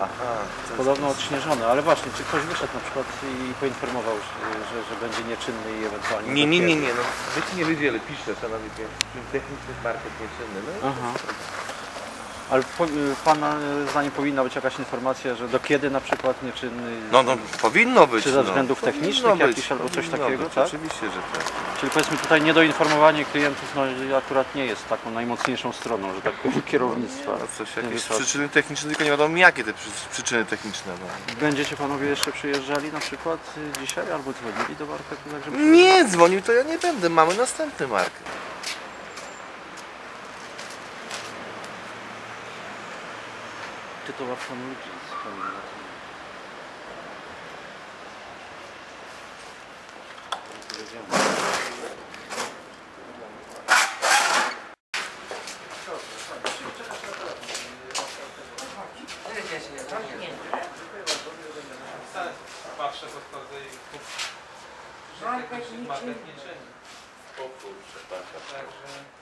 Aha. Podobno odśnieżony, ale właśnie, czy ktoś wyszedł na przykład i poinformował, że, że, że będzie nieczynny i ewentualnie... Nie, nie, nie, nie, no być nie wiedzie, ale pisze, szanowni państwo, techniczny market nieczynny. No, Aha. Ale po, y, Pana y, zdaniem powinna być jakaś informacja, że do kiedy na przykład nieczynny... no, no powinno być. Czy ze no. względów Powinno technicznych jakichś albo coś takiego, być, tak? Oczywiście, że tak. Czyli powiedzmy tutaj niedoinformowanie klientów no, akurat nie jest taką najmocniejszą stroną, że tak powiem, kierownictwa. No, coś, jakieś przyczyny techniczne, tylko nie wiadomo jakie te przy, przyczyny techniczne. No. Będziecie panowie jeszcze przyjeżdżali na przykład y, dzisiaj albo dzwonili do marketu, tak żeby... Nie dzwonił, to ja nie będę. Mamy następny market. Czy to łatwo ludzi z kombinacji? Patrzę, podchodzę i niczym. market nie czyni. Także